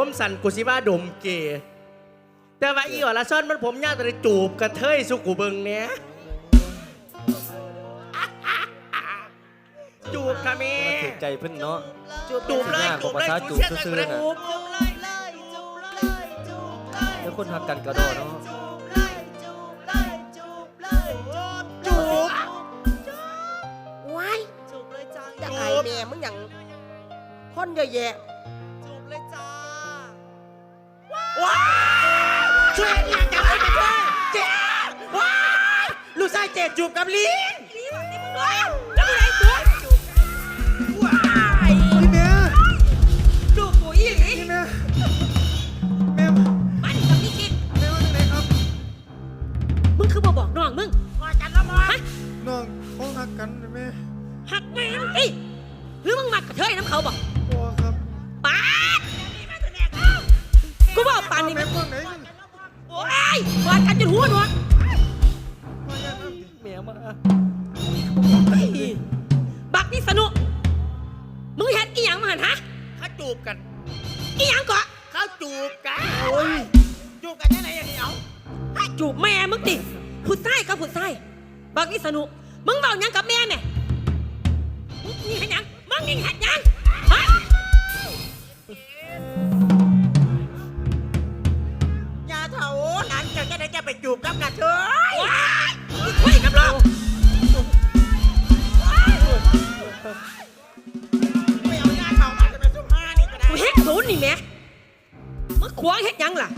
ผมสั่นกูสิว่าดมเกยแต่ว่าอีอละซ่อนมันผมยาวแต่ได้จูบกระเทยสุกูเบิงเนี้ยจูบค่ะแม่ถูกใจเพิ่นเนาะจูบเลยจูว่าบเลยภาษากูจูบเชื่อใจซื่กูอได้ๆน่ะจูบจูบเลยเลยจูบเลยจูบเลยแล้วคนหักกันกระโดดเนาะจูบเลยจูบเลยจูบเลยจูบจูบว้ายจูบเลยจ้าจะอแม่มึงอย่างคนเยอะแยะ ช่วยอีกจับไอ้เจ้าเจ๊ว้าลูกชายเจ๊จูบกับลิงนี่แบบนี้มึงด้วยจะไปไหนตัวว้ายพี่แม่จูบกูอีหลีพี่แม่แม่มันกับนี่คิดแม่ว่าจังไหนครับ มึงคือบ่บอกน้องมึงพอกันแล้วมั้งน้องเขาหักกันนะแม่หักแม่มึงอีหรือมึงมักกระเทยน้ำเขาบอกบัวครับป๊าดกูบอกปานนี่มันางไหนกันโอ้ยกอดกันจนหัวหนวดมาอย่างนั้นแม่มาบักนี่สนุกมึงเห็นอีหยังมาหันฮะเขาจูบกัน อีหยังเกาะเขาจูบกันโอ้ยจูบกันยังไงอย่างนี้เอาให้จูบแม่มึงดิผู้ชายกับผู้ชายบักนี่สนุกมึงเบาหยังกับแม่แม่มึงนี่เห็นหยังมึงนี่เห็นหยังานเจ้าจะได้จะไปจูบกับกระเทยว้ายมึงคุยกับเราไม่เอายาเถามาจะเป็นสุภานี่ก็ได้กูเฮ็ดศูนย์นี่แม่มึงขวางเฮ็ดหยังล่ะ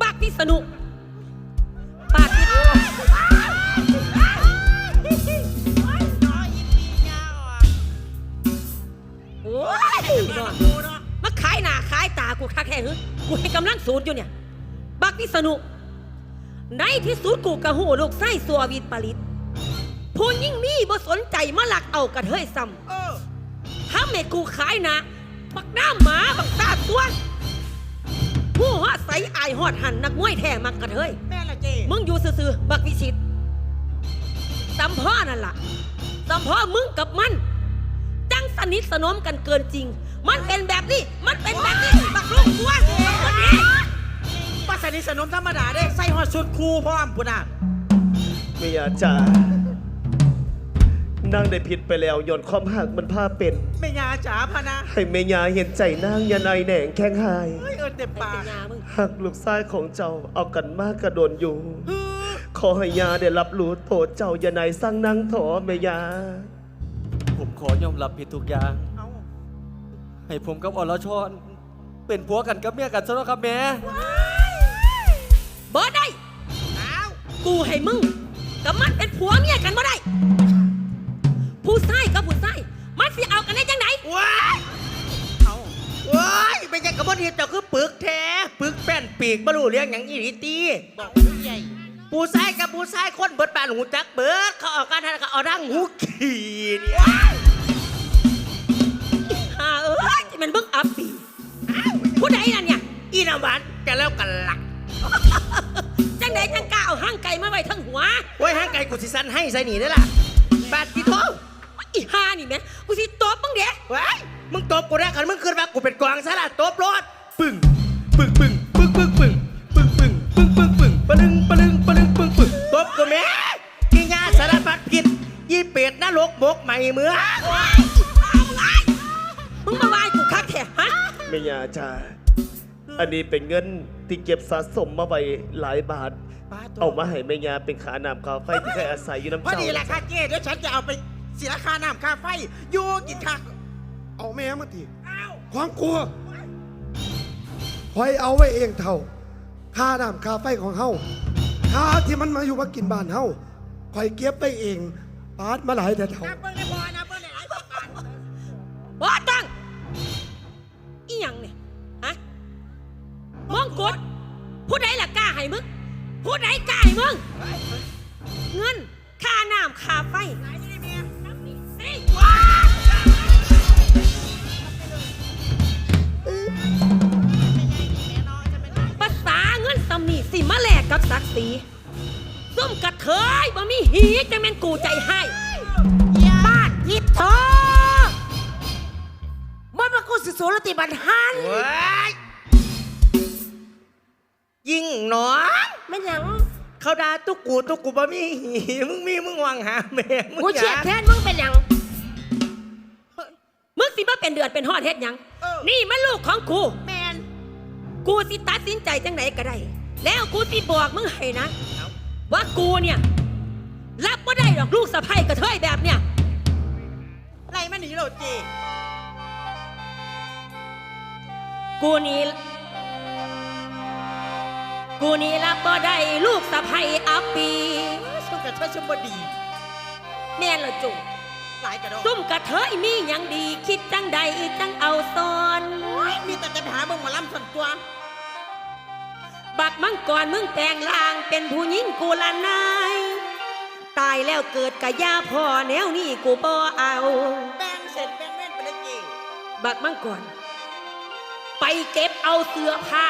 บักนี่สนุ กูคักแค่หึกูให้กำลังสูนอยู่เนี่ย บักนี่สนุกในที่สุดกูกะหูลูกไส้สัววิตปริตผู้ยิ่งมีบ่สนใจมาหลักเอากระเทยซ้ำถ้าแม่กูขายหนะ บักหน้าหมาบักตาตัวผู้ฮอดใสอายฮอดหันนักมวยแท้มักกระเทยแม่ละเจมึงอยู่ซื่อๆบักวิชิตสัมพ่อนั่นล่ะสัมพ่อมึงกับมัน จังสนิทสนมกันเกินจริง มันเป็นแบบนี้ มันเป็นแบบนี้บักลูกตัวคนนี้ป้าสนิทสนมธรรมดาได้ใส่หอดชุดครูพร้อมปุ่นอะไม่อยากจะนางได้ผิดไปแล้วย่อนความหักมันพาเป็นแม่ยาจ๋าพะนะ ให้แม่ยาเห็นใจนางอยาในายแหน่งแข้งหายเฮ้ยเอินเต็มไปปากเป็นยามึงหักลูกชายของเจ้าเอากันมากกระโดนอยู่ ขอให้ยาได้รับรู้โทษเจ้าอยาในายสร้างนางถอแม่ยาผมขอยอมรับผิดทุกอย่างเอา ให้ผมกับอรชรเป็นผัวกันกับเมียกันซะแล้วครับแม่บ่ได้เอากูให้มึงกับมันเป็นผัวเมียกันบ่ได้ ผู้ชายกับผู้ชายมันสิเอากันได้จังไหนว้ายเอาว้ายไม่ใช่กระบวนเห็ดเจ้าคือปึกแท้ปึกแป้นปีกบรรลุเรื่องอย่างอีหลีตีบอกใหญ่ปูซ้ายกับปูซ้ายคนเบิดปานหูจักเบิดเขาเออกการทานเขาเอาดังหูขี่เนี่ย มันเบิ่งอับปีผู้ใดน่ะเนี่ยอีน้ำหวานจะแล้วกันหลักจังใดจังกล้าเอาห้างไก่มาไว้ทั้งหัวโอ้ยห้างไก่กูสิสันให้ใส่หนีได้อล่ะบาดที่ท้องอีห่านี่แม่กูสิตบมึงเด้ว้ายมึงตบกูได้คันมึงขึ้นมากูเป็นกวางซะละตบรถปึ้งปึ้งปึ้งปึ้งปึ้งปึ้งปึ้งปึ้งปึ้งปึ้งปึ้งปะลึงปะลึงปะลึงปึ้งปึ้งตบกูแม่กินยาสารพัดพิษยี่เป็ดนรกบกใหม่เมืองมึงมาว่ากู คักแท้ฮะแม่ยาจ้าอันนี้เป็นเงินที่เก็บสะสมมาไว้หลายบาทเอามาให้แม่ยาเป็นขาน้ำกาไฟที่เคยอาศัยอยู่น้ำพอเจ้าดีแหละค่ะเจ๊เดี๋ยวฉันจะเอาไปเสียค่าน้ำค่าไฟอยู่กินค่าเอาแม่มาทีความกลัวคอยเอาไว้เองเท่าค่าน้ำค่าไฟของเฮาค่าที่มันมาอยู่มากินบ้านเฮาคอยเก็บไปเองปาดมาหลายแต่เท่าน้ำเปิ้ลได้พอน ศักดิ์ศรีส้มกระเทยบ่มีหีจะแม่นกูใจให้บ้านยิบทองสิสูรติบันหันเว้ยยิงหนอนแม่นหยังเขาด่าตุกกูตุกกูบ่มีมึงมีมึงหวังหาแม่มึงกูอเฉียดยากแทนมึงเป็นหยังมึงสิมาเป็นเดือดเป็นฮอดเฮ็ดหยัง นี่มันลูกของกูแมนกูสิตัดสินใจจังไหนก็ได้ แล้วกูสิบอกมึงให้นะ ว่ากูเนี่ย รับไม่ได้หรอกลูกสะใภ้กระเทยแบบเนี่ย ไรมันหนีเราจีกูนี่กูนี่รับบ่ได้ลูกสะใภ้อัปปีสุกกระเทยชมบดี แม่นละจุงหลายกระดอกซุ่มกระเทยมีหยังดีคิดจังใดจังเอาซอน บักมังกรมึงแปลงล่างเป็นผู้หญิงกูละนาย ตายแล้วเกิดกะยาพ่อแนวนี้กูบ่เอาแบ่งเสร็จแบ่งเว้นไปเลยจีบักมังกรไปเก็บเอาเสื้อผ้า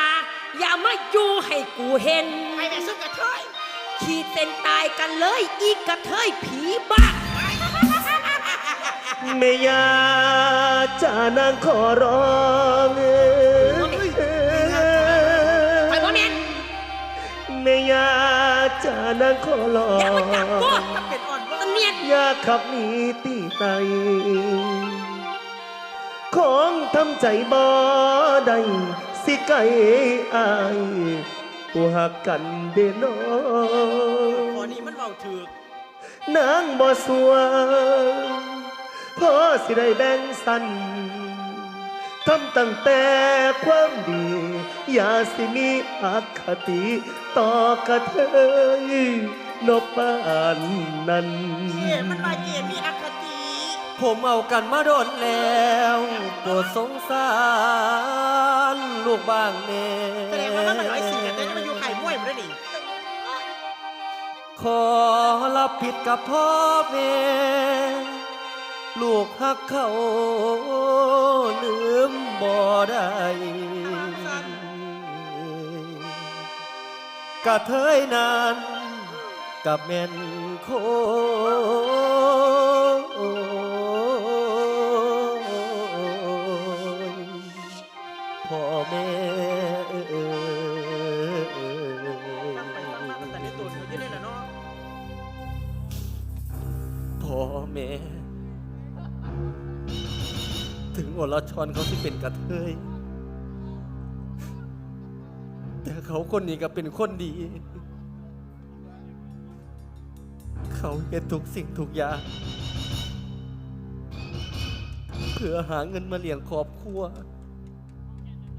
อย่ามาอยู่ให้กูเห็นไปแม่สุกกระเทยขีดเส้นตายกันเลยอีกกระเทยผีบ้าเมยาจานางขอร้องไป เมยาจานางขอร้ออย่ามาจับกูงถ้าเป็นอ่อนว่าตะเนียดอยากขับหนีตีไตของทำใจบ่ได้สิไกลอายผู้หักกันเดนอขอนี้มันเบาถือกนางบ่สวงพอสิได้แบ่งสัน ทำตั้งแต่ความดี อย่าสิมีอคติต่อกระเทยนบปานนั้น เจีมันมาเจีมีอคติ ผมเอากันมาโดนแล้วโปรดสงสารลูกบ้างแน่แสดงว่ามันร้อยสี่กันแต่จะมาอยู่ไข่ม้วยมันได้ดิขอรับผิดกับพ่อแม่ลูกหักเขาลืม บ่ได้กะเทยนั้นกับแม่นโค ถึงอรชรเขาที่เป็นกระเทย แต่เขาคนนี้ก็เป็นคนดี เขาเห็นทุกสิ่งทุกอย่าง เพื่อหาเงินมาเลี้ยงครอบครัว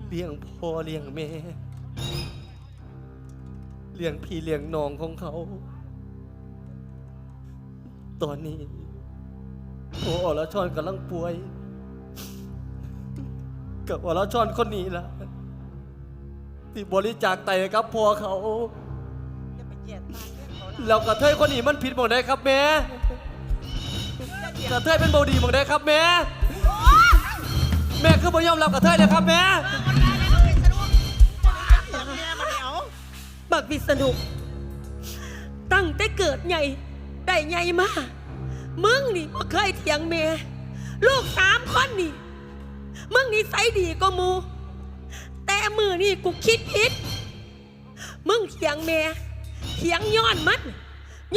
เลี้ยงพ่อเลี้ยงแม่ เลี้ยงพี่เลี้ยงน้องของเขา ตอนนี้พ่ออรชรกำลังป่วย กับอรชรคนนี้ล่ะที่บริจาคไตให้กับพ่อเขาจะไปเจียดตาเรื่องเขาละแล้วกระเทยคนนี้มันผิดหมดได้ครับแม่กระเทยเป็นโบดีหมดได้ครับแม่แม่คือบ่ยอมรับกระเทยเลยครับแม่แม่มาเดี๋ยวบักวิษณุตั้งแต่เกิดใหญ่ได้ใหญ่มากมึงนี่บ่เคยเถียงเมียลูกสามคนนี่ มึงนี่ใสยดีก็มู แต่มือนี่กูคิดผิด มึงเถียงเมียเถียงย้อนมัน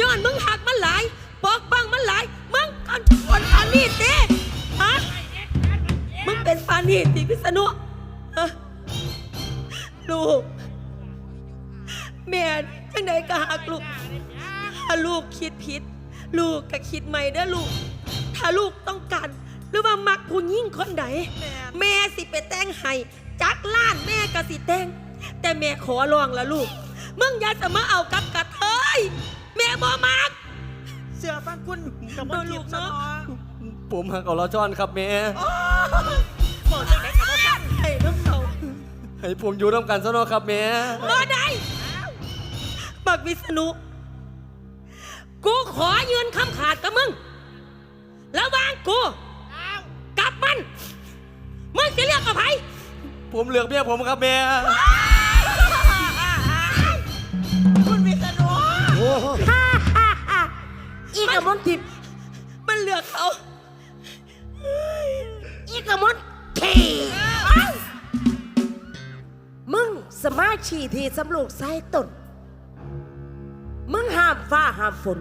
ย้อนมึงหักมันหลายปอกปังมันหลาย มึงกันคนปานีเต้ฮะมึงเป็นปานีติพิษณุลูก แม่จังใดก็หักลูก ถ้าลูกคิดผิด ลูกก็คิดใหม่เด้อลูก ถ้าลูกต้องการ หรือว่ามักผู้หญิงคนใดแม่สิไปแต่งให้จักล้านแม่ก็สิแต่ง แต่แม่ขอร้องละลูก มึงอย่าจะมาเอากับกระเทยแม่บ่มัก เสือฟังคุณกับมันจีบซะเนาะผมหักอรชรครับแม่บอกจังไหนกับว่าฟังให้น้ำเขาให้ผมอยู่ร่วมกันซะเนาะครับแม่บ่ได้บักวิษณุกูขอยืนคำขาดกับมึงระหว่างกู ผมเหลือกเมียผมครับเมียคุณมีสนุโอีกรมอนติดมันเหลือกเขาอีกรมอนเทมึงสมาชีทีสำลูกไส้ตนมึงห้ามฟ้าห้ามฝน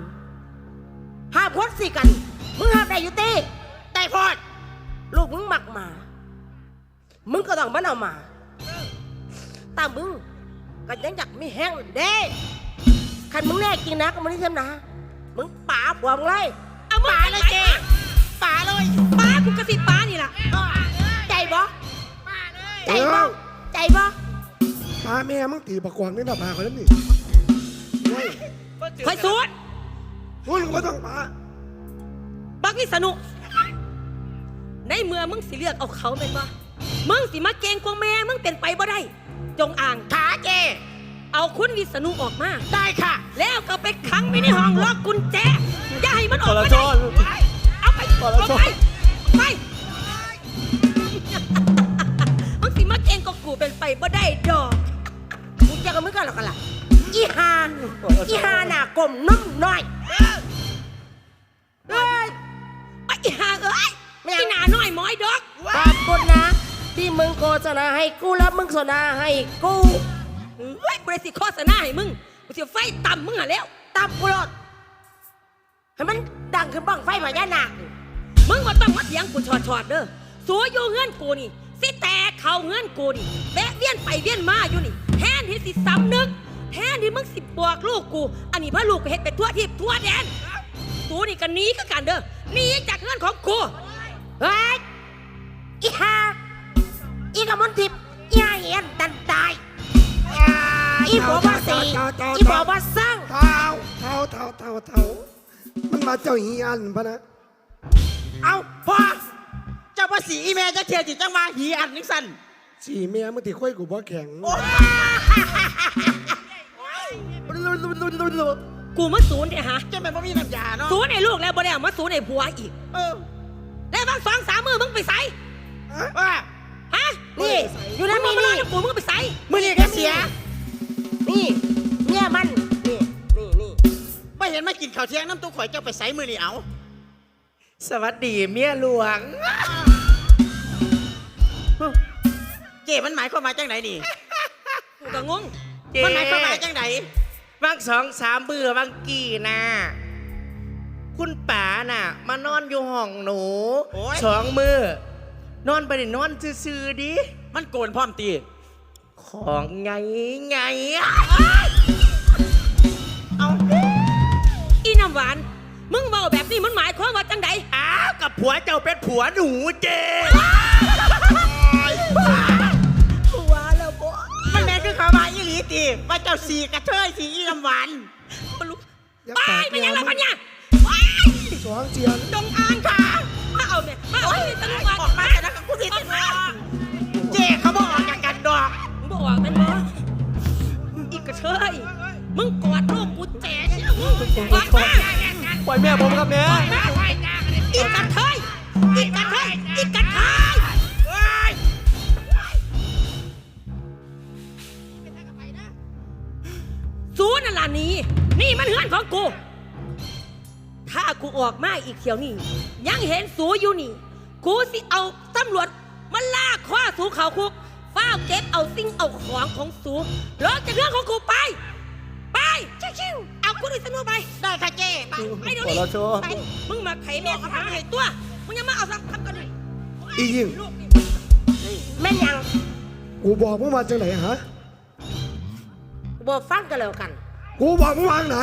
ห้ามคดสิกัน มึงห้ามได้อยู่ตีแต่พอด ลูกมึงหมักหมา มึงก็ต้องมันเอามาแตามึงก็ยังอยากมีแห้งเด้คันมึงแน่จริงนะก็มึงนี่เทมนะมึงป่าผัวมึงเลยเอามึงป่าเลยเจป่าเลยป่ากูกระสิป่านี่ล่ะใจบ่ใจบ่ใจบ่ปาแม่มึงตีประกวางนี่นะปาเขาแล้วนี่เฮ้ยคอยสูดมึงก็ไม่ต้องปาบักวิษณุในเมื่อมึงสิเลือกเอาเขาเป็นบ่ มึงสิมาเกรงกวงแม่ มึงเป็นไปบ่ได้ จงอ่าง ขาเจ เอาคุณวิษณุออกมา ได้ค่ะ แล้วก็ไปขังไว้ในห้องล็อกกุญแจ อย่าให้มันออกขอมาละชได้นเอาไปขอละเอาชนไปไปมึงสิมาเกรงกับกูเป็นไปบ่ได้ดอกมึงจะกับมึงกันหรอกกันล่ะอีหาอีหาหน้ากลมน้องน้อยเอ้ยไอ้ห่าเอ้ยไม่หนาน้อยหมอยดอกขอบคุณนะ ที่มึงโฆษณาให้กูแล้วมึงโฆษณาให้กูเฮ้ยบริสิโฆษณาให้มึงกูจะไฟต่ำมึงหะแล้วตามกูรถให้มันดังขึ้นบ้างไฟพญานาคมึงมาต้องมาเถียงกูชอดชอดๆเด้อสัวอยู่เงื่อนกูนี่สิแตกเข่าเงื่อนกูนี่แวะเวียนไปเวียนมาอยู่นี่แทนที่สิสำนึก แทนที่มึงสิบอกลูกกู อันนี้พระลูกไปเฮ็ดไปทั่วทิพย์ทั่วแดนกูนี่ก็หนีก็กันเด้อหนีจากเงื่อนของกูเฮ้ยอีหาอีกบ มลทิพย์อีหาเหียนดันตาย อีบอกว่าสีอีบอกว่าสร้างเท้าเท้าเท้าเท้าเท้ามันมาเจ้าหีอันพะนะ เอาพ่อเจ้าภาษีอีเมลจะเทียจิจังมาหีอันนิสันสี่แม่มึงตีค่อยกูบ่แข็งกูมาศูนย์เนี่ยฮะเจ้าแม่บ่มีน้ำยาเนาะศูนย์ในลูกแล้วบ่ได้เอามาศูนย์ในผัวอีก เออ แล้วบางสองสามมือมึงไปใส่ว่าฮะ นี่อยู่นั่นมึมีงมานี่เล่ากูมึงไปใส่มือนี้ก็เสีย นี่เมียมัน นี่ นี่นี่ไม่เห็นมากินข้าวเที่ยงน้ำตุ๊กข่อยเจ้าไปใส่มือนี่เอา สวัสดีเมียหลวง เจ๊มันหมายความหมายจังไหนนี่ กูก็งงเจ๊ มันหมายความหมายจังไหนบางสองสามเบื่อบางกี่นะคุณป๋าน่ะ มานอนอยู่ห้องหนู โอ้ย สองมือ นอนไปดินอนซื่อๆดิมันโกนพร้อมตีของไงไงเอาอีน้ำหวาน มึงเมาแบบนี้มันหมายความว่าจังใดอ้าวกับผัวเจ้าเป็นผัวหนูเจผัวแล้วบ่มันแม่นคือข้าวหมายอีหลีตีว่าเจ้าสีกระเทยสีอีลำหวานบ่รู้อย่าไปปากเป็นยังไงแม่พันมึงเนี่ยว้ายสองเจียนจงอางค่ะมา เอาเนี่ยมาเอาเนี่ยตะลุกออกมาแต่ละกับกูสิออกมาเจ๊เขาบอกออกจากกันดอกมึงบอกว่าแม่นบ่อีกกระเทยมึงกอดลูกกูแจ๋เชี่ยวมึงกอดมาปล่อยแม่ผมครับแม่อีกกระเทยอีกกระเทยอีกกระเทยสูนั่นล่ะหนี่นี่มันเฮือนของกู ถ้ากูออกมาอีกเที่ยวนี่ยังเห็นสูอยู่นี่ กูสิเอาตำรวจมาลากข้อสูเขาคุกฟ้าวเก็บเอาสิ่งเอาของของสูลอกจากเรื่องของกูไป ไปชิวๆเอาคุณอิสนุไป ได้ค่ะเจ๊ไปไปเดี๋ยวขอนี้ละชนไปมึงมาไขแม่หาให้ตัว มึงอยังมาเอาสักทำกันเลยอียิงลูกนี่แม่นยังกูบอกมึงมาจากไหนฮะ บอกฟังกันแล้วกัน กูบอกมึงวางไหน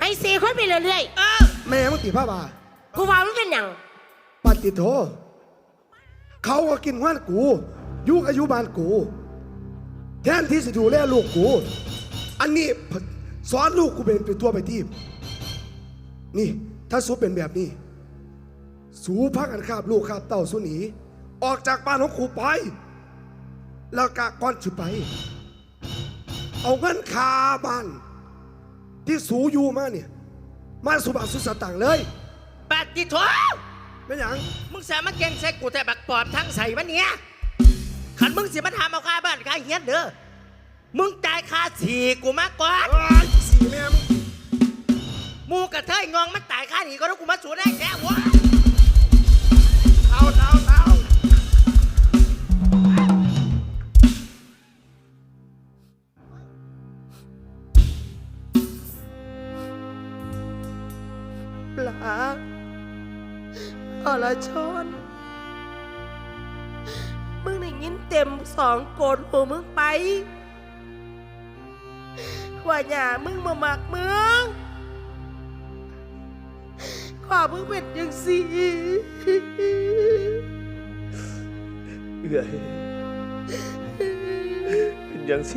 ให้สี่คนไปเรื่อยเออ แม่มึงตีผ้าบาๆกูว่ามันเป็นหยังปฏิโท เขาก็กินว่านกูยุกอายุบานกู แทนที่จะดูแลลูกกู อันนี้สอนลูกกูเป็นเป็นตัวไปทีมนี่ ถ้าสูเป็นแบบนี้ สูพักกันคาบลูกคาบเต่าสูหนี ออกจากบ้านของกูไป แล้วกะก่อนจะไป เอาเงินคาบ้านที่สูอยู่มาเนี่ย มาสุบาสุสตังเลยแปฏิโท ป็นยังมึงสามารถเก่งใส่กูแต่บักปอบทั้งใส่มัเนี้ยขันมึงสิมาทำเอาค่าบ้านค่าเฮียนเด้อ มึงจ่ายค่าสีกูมากกว่าเอ้สี่แม่มึงหมูกระเทยงองมันตายค่าหนีก็ต้องกูมาสวนได้แค่วะเอาา อรชรมึงได้ยินเต็มสองโกนหูมึงไปว่าหย่ามึงมาหมักมึงขอมึงเป็นจังสีเอื่อยเป็นย่างสิ